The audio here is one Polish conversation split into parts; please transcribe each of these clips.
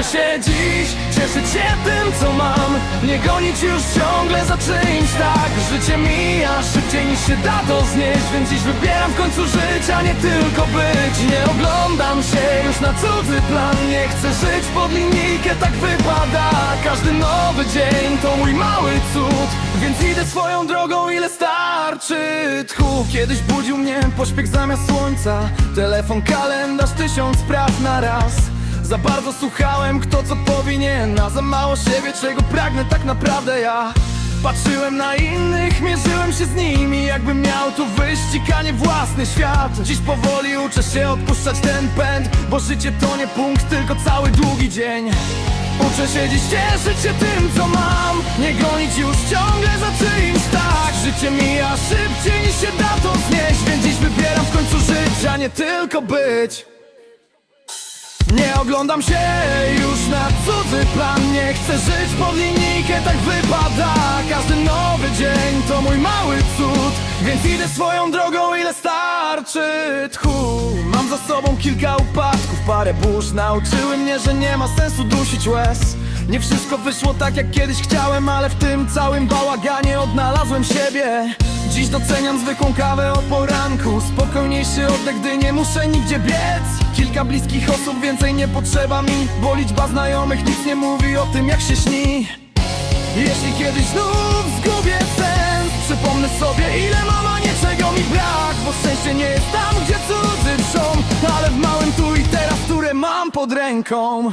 Uczę się dziś, cieszyć się tym co mam. Nie gonić już ciągle za czymś tak Życie mija szybciej niż się da to znieść. Więc dziś wybieram w końcu żyć, a nie tylko być. Nie oglądam się już na cudzy plan. Nie chcę żyć pod linijkę, tak wypada. Każdy nowy dzień to mój mały cud. Więc idę swoją drogą ile starczy tchu. Kiedyś budził mnie pośpiech zamiast słońca. Telefon, kalendarz, tysiąc spraw na raz za bardzo słuchałem kto co powinien A za mało siebie czego pragnę tak naprawdę ja. Patrzyłem na innych, mierzyłem się z nimi Jakbym miał tu wyścig, a nie własny świat. Dziś powoli uczę się odpuszczać ten pęd Bo życie to nie punkt, tylko cały długi dzień. Uczę się dziś cieszyć się tym co mam. Nie gonić już ciągle za czyimś tak. Życie mija szybciej niż się da to znieść Więc dziś wybieram w końcu żyć, a nie tylko być oglądam się już na cudzy plan. Nie chcę żyć pod linijkę, tak wypada. Każdy nowy dzień to mój mały cud. Więc idę swoją drogą ile starczy tchu. Mam za sobą kilka upadków, parę burz. Nauczyły mnie, że nie ma sensu dusić łez nie wszystko wyszło tak jak kiedyś chciałem Ale w tym całym bałaganie odnalazłem siebie. Dziś doceniam zwykłą kawę o poranku. Spokojniejszy oddech, gdy nie muszę nigdzie biec. Kilka bliskich osób, więcej nie potrzeba mi. Bo liczba znajomych nic nie mówi o tym jak się śni. Jeśli kiedyś znów zgubię sens Przypomnę sobie ile mam, a nie czego mi brak. Bo szczęście nie jest tam, gdzie cudzy trzą Ale w małym tu i teraz, które mam pod ręką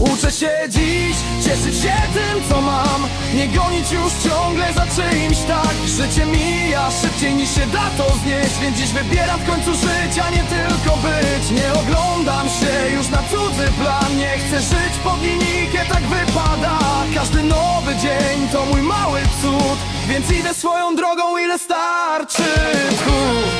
Uczę się dziś, cieszyć się tym co mam. Nie gonić już ciągle za czyimś tak? Życie mija szybciej niż się da to znieść Więc dziś wybieram w końcu żyć, a nie tylko być. Nie oglądam się już na cudzy plan. Nie chcę żyć pod linijkę, tak wypada. Każdy nowy dzień to mój mały cud Więc idę swoją drogą ile starczy. Tchu.